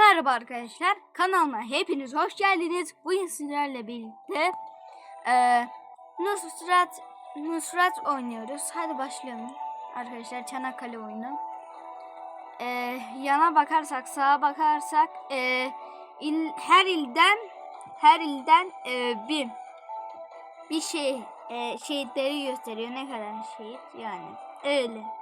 Merhaba arkadaşlar, kanalıma hepiniz hoş geldiniz. Bugün sizlerle birlikte eee Nusrat Nusrat oynuyoruz. Hadi başlayalım arkadaşlar Çanakkale oyunu. Eee, yana bakarsak, sağa bakarsak eee, il, her ilden her ilden eee, bir bir şey eee, şehitleri gösteriyor. Ne kadar şehit yani öyle.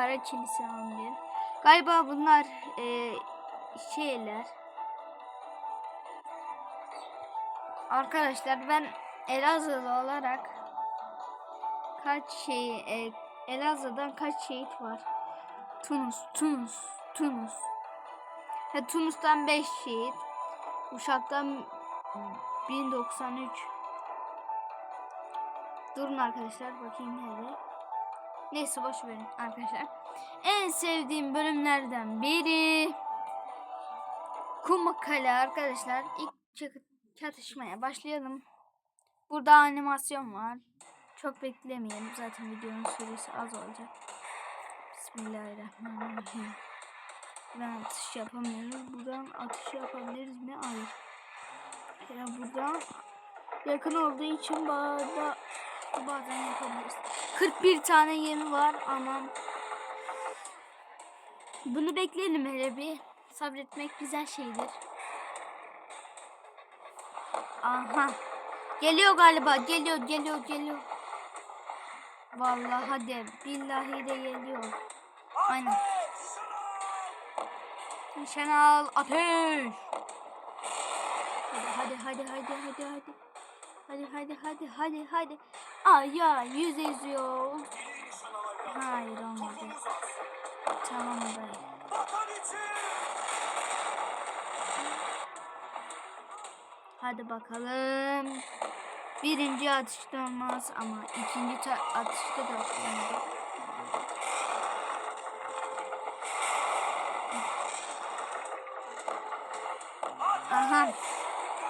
Kara Kilise 11. Galiba bunlar e, şeyler. Arkadaşlar ben Elazığlı olarak kaç şey e, Elazığ'dan kaç şehit var? Tunus, Tunus, Tunus. Ve Tunus'tan 5 şehit. Uşak'tan 1093. Durun arkadaşlar bakayım nerede. Neyse boş verin arkadaşlar. En sevdiğim bölümlerden biri Kumakale arkadaşlar. İlk çatışmaya başlayalım. Burada animasyon var. Çok beklemeyelim. Zaten videonun süresi az olacak. Bismillahirrahmanirrahim. Buradan atış yapamıyoruz. Buradan atış yapabiliriz mi? Hayır. Ya buradan yakın olduğu için bazen bazen yapabiliriz. 41 tane yemi var ama bunu bekleyelim hele bir. Sabretmek güzel şeydir. Aha. Geliyor galiba. Geliyor, geliyor, geliyor. Vallahi hadi. Billahi de geliyor. Aynen. Nişan al. Ateş. Hadi, hadi, hadi, hadi, hadi, hadi. Hadi, hadi, hadi, hadi, hadi. Ay ya, yüz eziyor. Hayır olmadı. Tamam be. Hadi bakalım. Birinci atışta olmaz ama ikinci ta- atışta da olmadı. Aha.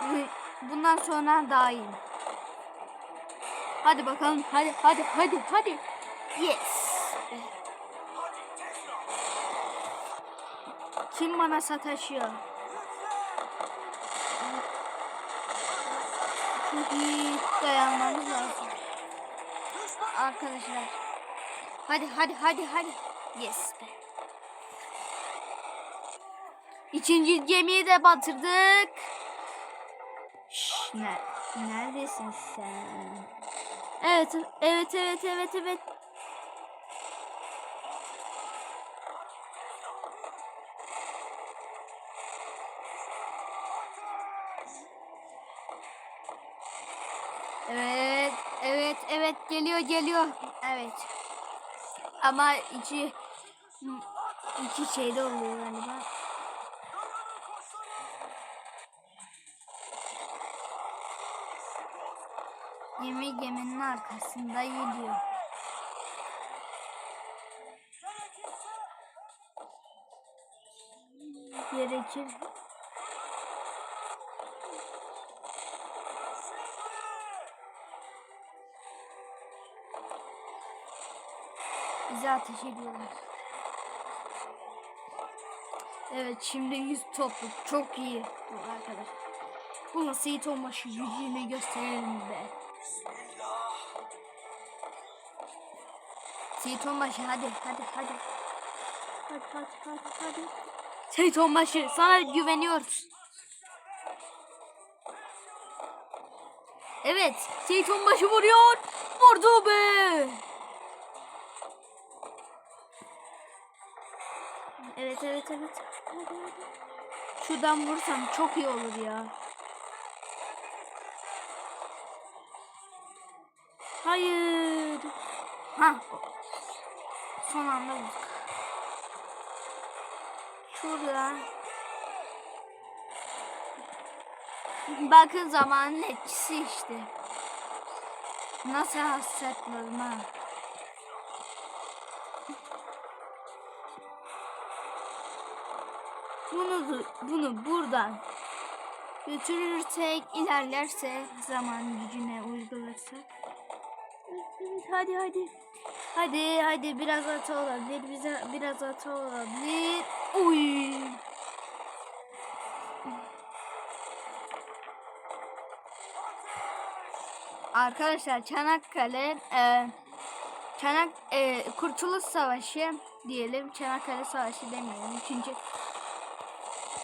Bu- Bundan sonra daha iyi. Hadi bakalım. Hadi hadi hadi hadi. Yes. Kim bana sataşıyor? Çok iyi dayanmamız lazım. Arkadaşlar. Hadi hadi hadi hadi. Yes be. İkinci gemiyi de batırdık. Şş, ne, neredesin sen? Evet, evet, evet, evet, evet. Evet, evet, evet geliyor, geliyor. Evet. Ama iki iki şeyde oluyor galiba. Gemi geminin arkasında gidiyor. Gerekir. Bize ateş ediyorlar. Evet şimdi yüz topluk çok iyi bu arkadaş. Bu nasıl Seyit Onbaşı yüzüğünü gösterelim be. Seyit Onbaşı hadi hadi hadi. Hadi hadi hadi hadi. Seyit Onbaşı sana güveniyoruz. Evet Seyit Onbaşı vuruyor. Vurdu be. Evet evet evet. Hadi, hadi. Şuradan vursam çok iyi olur ya. Ha. Son anda vurduk. Şurada. Bakın zamanın etkisi işte. Nasıl hasretlerim ha. Bunu bunu buradan götürürsek ilerlerse zaman gücüne uygularsak. Hadi hadi. Hadi hadi biraz hata olabilir. Bize biraz hata olabilir. Uy. Arkadaşlar Çanakkale e, Çanak e, Kurtuluş Savaşı diyelim. Çanakkale Savaşı demeyelim. Çünkü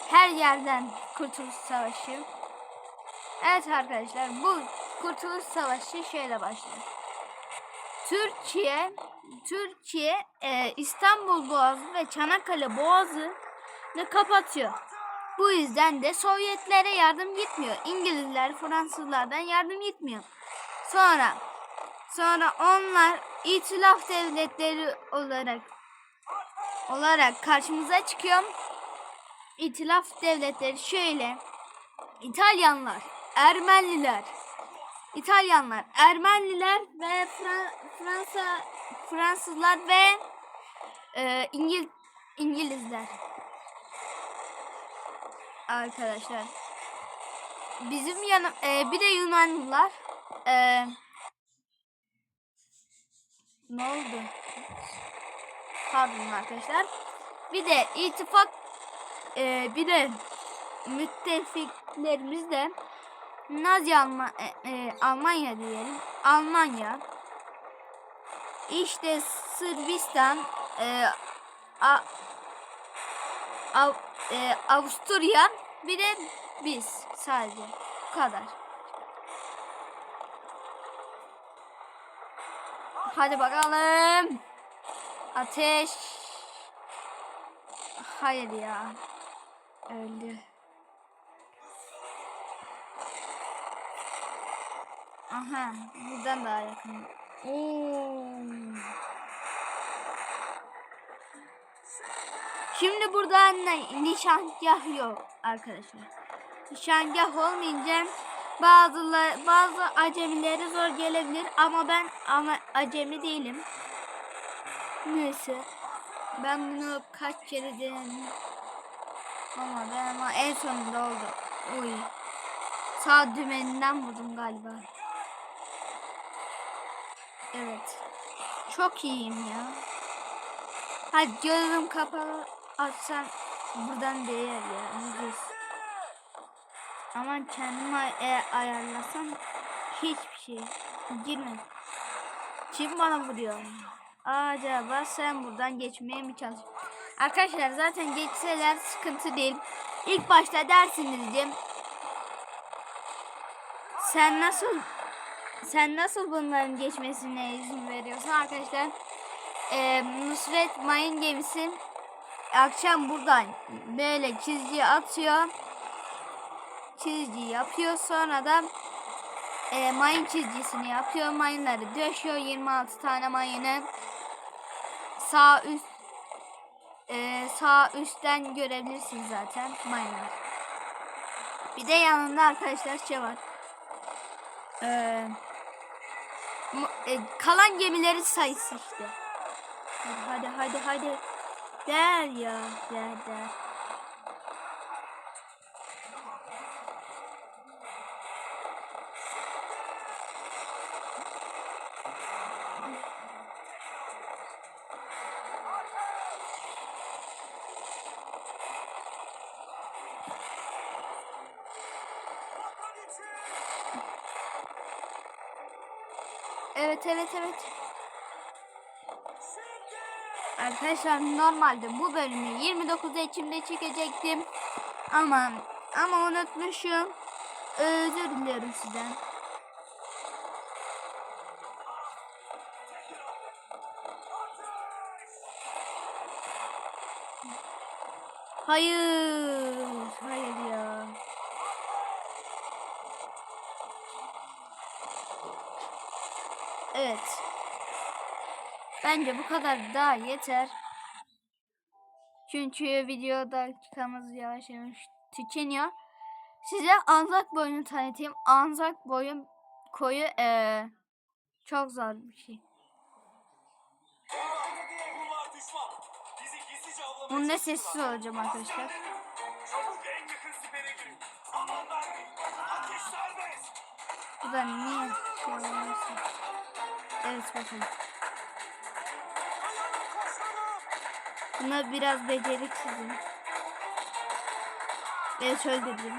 her yerden Kurtuluş Savaşı. Evet arkadaşlar bu Kurtuluş Savaşı şöyle başlıyor. Türkiye Türkiye e, İstanbul Boğazı ve Çanakkale Boğazı ne kapatıyor. Bu yüzden de Sovyetlere yardım gitmiyor. İngilizler, Fransızlardan yardım gitmiyor. Sonra sonra onlar itilaf devletleri olarak olarak karşımıza çıkıyor. İtilaf devletleri şöyle. İtalyanlar, Ermeniler, İtalyanlar, Ermeniler ve Fra- Fransa Fransızlar ve e, İngil İngilizler. Arkadaşlar. Bizim yanım e, bir de Yunanlılar. E, ne oldu? Pardon arkadaşlar. Bir de ittifak e, bir de müttefiklerimiz de Nazi Alma, e, e, Almanya diyelim. Almanya. İşte Sırbistan, e, A, Av, e, Avusturya, bir de biz sadece. Bu kadar. Hadi bakalım. Ateş. Hayır ya. Öldü. Aha, buradan daha yakın. Oo. Şimdi burada nişangah yok arkadaşlar. Nişangah olmayınca bazı bazı acemileri zor gelebilir ama ben ama acemi değilim. Neyse. Ben bunu kaç kere denedim. Olmadı ama en sonunda oldu. Oy. Sağ dümeninden vurdum galiba. Evet. Çok iyiyim ya. Hadi gözüm kapalı açsam buradan değer ya. Ucuz. Ama kendimi ay- e, ayarlasam hiçbir şey girme. Kim bana vuruyor? Acaba sen buradan geçmeye mi çalışıyorsun? Arkadaşlar zaten geçseler sıkıntı değil. İlk başta dersiniz diyeceğim. Sen nasıl sen nasıl bunların geçmesine izin veriyorsun arkadaşlar? Ee, Nusret Mayın gemisi akşam buradan böyle çizgi atıyor. Çizgi yapıyor sonra da e, mayın çizgisini yapıyor. Mayınları döşüyor 26 tane mayını. Sağ üst e, sağ üstten görebilirsiniz zaten mayınlar. Bir de yanında arkadaşlar şey var. Ee, mu- e, kalan gemilerin sayısı işte. Hadi hadi hadi hadi. Der ya der der. Evet evet evet. Arkadaşlar normalde bu bölümü 29 Ekim'de çekecektim. Ama ama unutmuşum. Özür diliyorum sizden. Hayır. Hayır ya. Evet. Bence bu kadar daha yeter. Çünkü video dakikamız yavaş yavaş tükeniyor. Size Anzak boyunu tanıtayım. Anzak boyu koyu eee çok zor bir şey. Bunda sessiz olacağım arkadaşlar. Bu da niye şey? Evet bakın. Buna biraz beceriksizim. Evet şöyle dedim.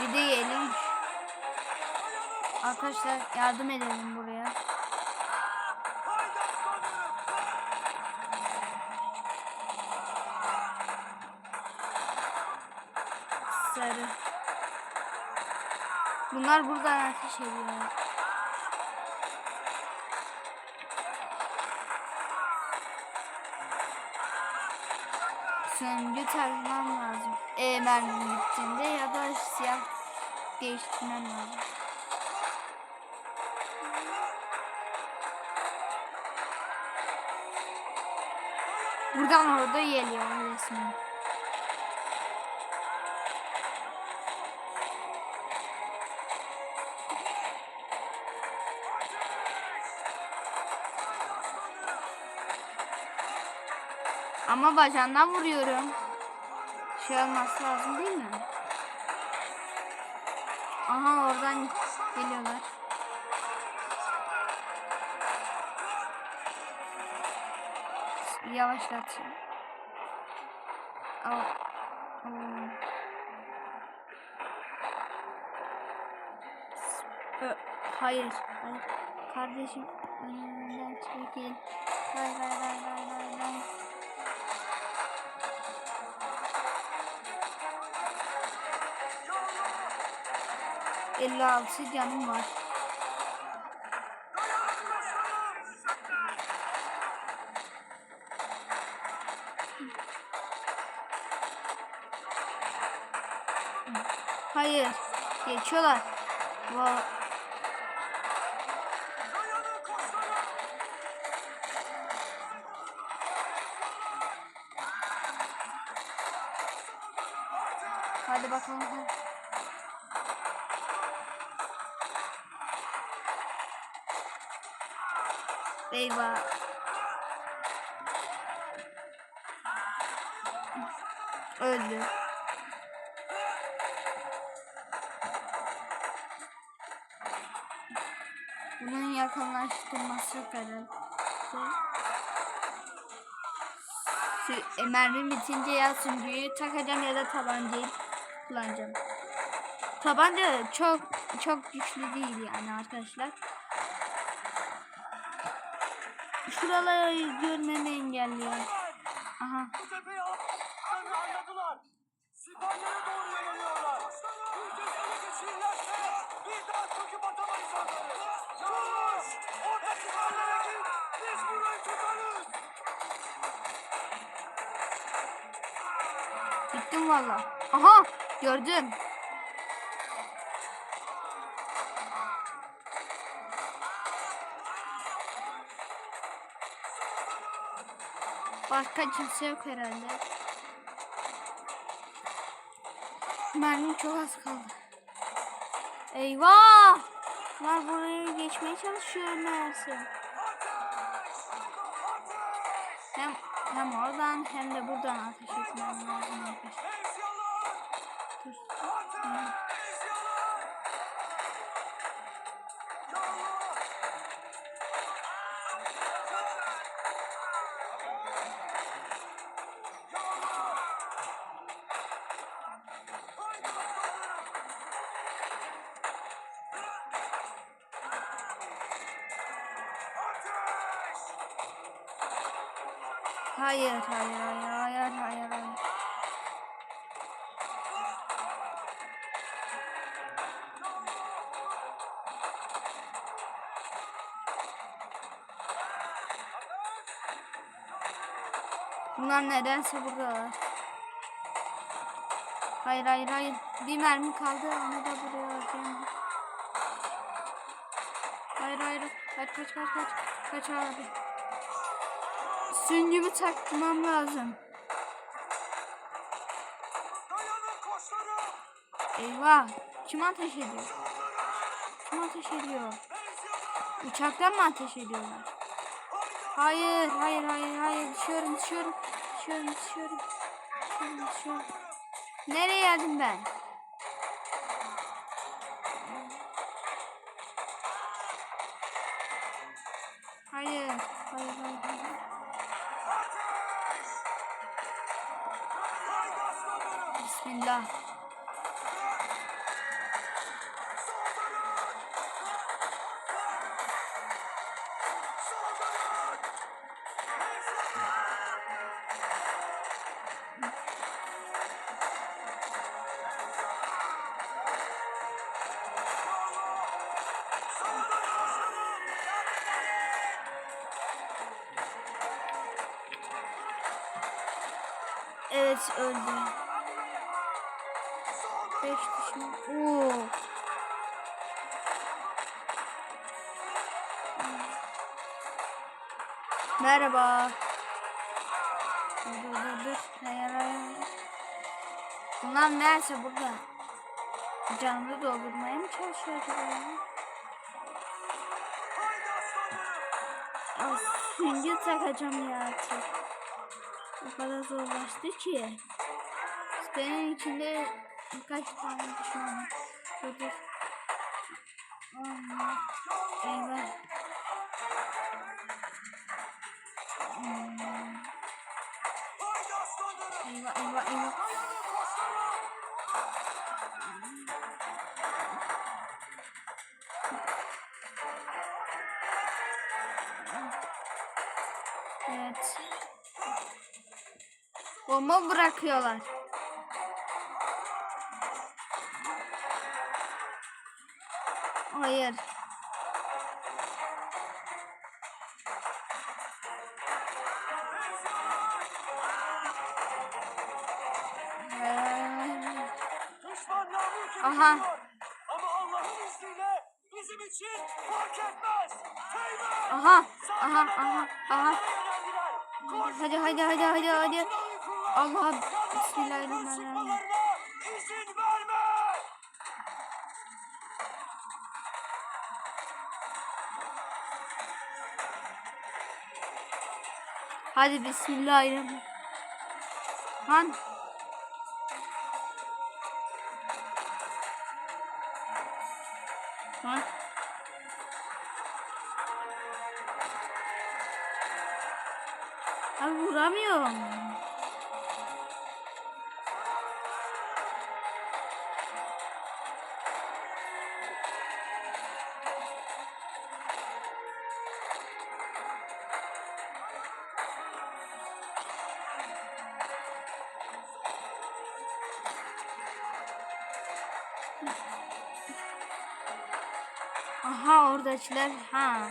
Bir de yiyelim. Arkadaşlar yardım edelim buraya. Sarı. Bunlar buradan ateş ediyor. Söngü takmam lazım. E mermim bittiğinde ya da siyah değiştirmem lazım. Buradan orada geliyor resmen. Ama bacağından vuruyorum. Şey olması lazım değil mi? Aha oradan geliyorlar. Yavaşlat. Al. Hayır, hayır. Kardeşim önümden çekil. Hayır, hayır, hayır, hayır, hayır, hayır. Elli altı canım var. Hayır. Geçiyorlar. Va Öldü. Bunun yakınlaştırması herhalde. Sü- e, mermi bitince ya süngüyü takacağım ya da tabancayı kullanacağım. Tabanca çok çok güçlü değil yani arkadaşlar. Şuraları görmemi engelliyor. Aha. Gittim valla. Aha gördüm. Başka kimse yok herhalde. Mermim çok az kaldı. Eyvah! Bunlar buraya geçmeye çalışıyor meğerse. Hem, oradan hem de buradan ateş etmem lazım arkadaşlar. Hayır, hayır, hayır, hayır, hayır, hayır. Bunlar nedense buradalar. Hayır, hayır, hayır. Bir mermi kaldı. Onu da buraya alacağım. Hayır, hayır. Kaç, kaç, kaç, kaç. Kaç abi. Süngümü takmam lazım. Eyvah. Kim ateş ediyor? Kim ateş ediyor? Uçaktan mı ateş ediyorlar? Hayır, hayır, hayır, hayır. Düşüyorum, düşüyorum. Düşüyorum, düşüyorum. Düşüyorum, düşüyorum. Nereye geldim ben? Evet öldü. Beş. Merhaba. Dur dur dur. Hayır hayır. Bunlar nerede burada? Canlı doldurmaya mı çalışıyor acaba? Ya süngü takacağım ya artık. Kadar zorlaştı ki. Sitenin içinde birkaç tane düşman var. Dur dur. Allah. Eyvah. Eyvah eyvah eyvah. Bomba bırakıyorlar. Hayır. Aha. Ama Allah'ın izniyle bizim için fark etmez. Aha, aha, aha, aha. Hadi hadi hadi hadi hadi. Allah Bismillahirrahmanirrahim. izin verme! Hadi Bismillahirrahmanirrahim. Han. Han. Abi vuramıyorum. Oradakiler ha.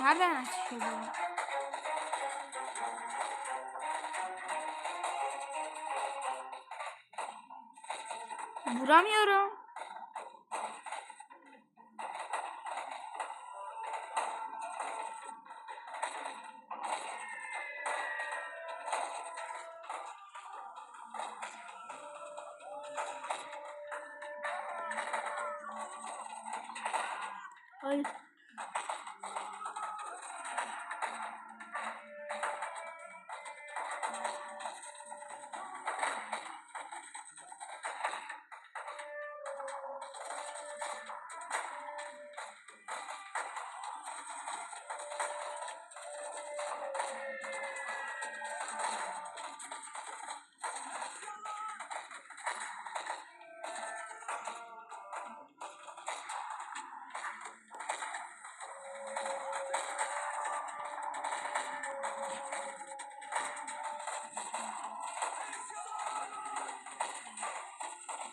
Nereden açıyor bu? Vuramıyorum.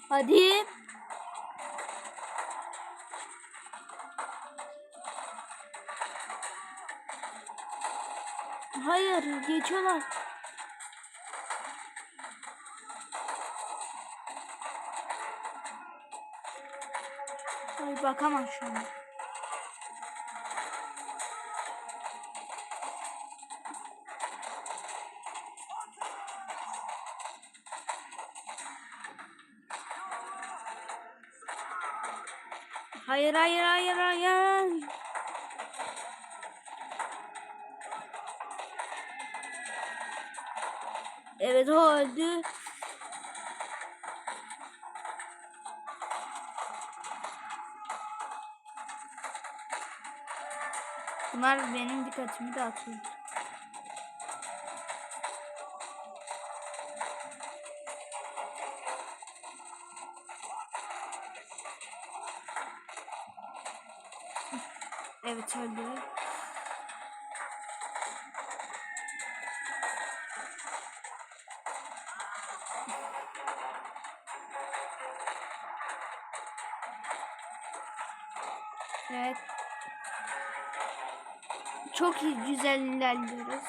Hadi. Geçiyorlar. Ay bakamam şu an. Hayır hayır hayır hayır. Evet o öldü. Bunlar benim dikkatimi dağıtıyor. Evet öldü. Evet. Çok iyi güzel ilerliyoruz.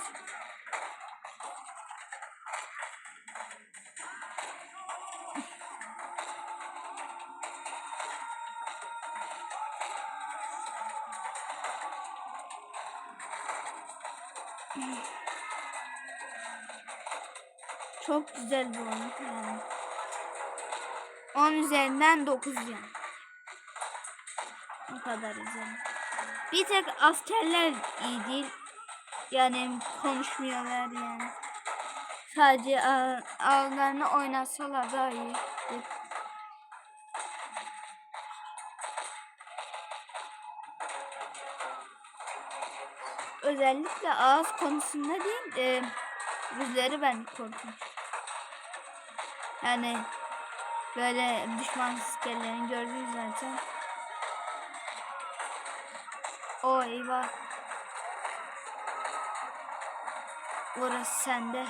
Çok güzel bir oyun yani. 10 üzerinden 9 yani. Kadar güzel. Bir tek askerler iyi değil. Yani konuşmuyorlar yani. Sadece ağlarını oynatsalar daha iyi. Özellikle ağız konusunda değil, e, yüzleri ben korkunç. Yani böyle düşman askerlerini gördüğünüz zaten. O eyvah. Orası sende.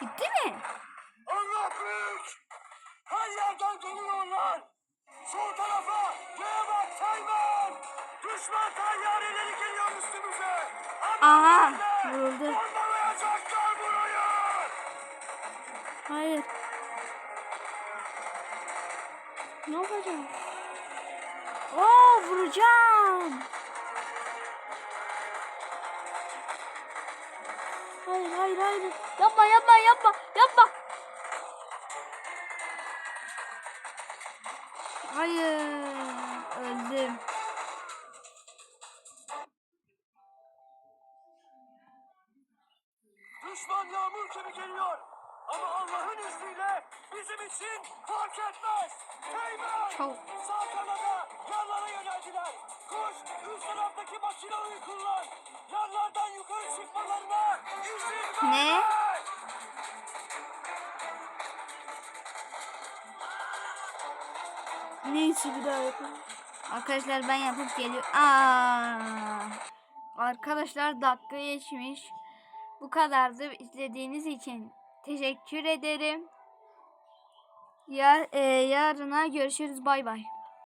Gitti mi? Allah büyük! Her yerden geliyorlar! Sol tarafa! Göğe bak Teğmen! Düşman tayyareleri geliyor üstümüze! Aha, vuruldu. Bombalayacaklar burayı! Hayır. Ne yapacağım? Oo vuracağım. Hayır hayır hayır. Yapma yapma yapma yapma. Hayır. Öldüm. Düşman yağmur gibi geliyor! Ama Allah'ın izniyle bizim için fark etmez! Teğmen! Çok. Sağ kanada yanlara yöneldiler. Koş üst taraftaki makinaları kullan. Yanlardan yukarı çıkmalarına izin Ne? Neyse bir daha yapalım. Arkadaşlar ben yapıp geliyorum. Aa! Arkadaşlar dakika geçmiş. Bu kadardı. İzlediğiniz için teşekkür ederim. Ya, e, yarına görüşürüz. Bay bay.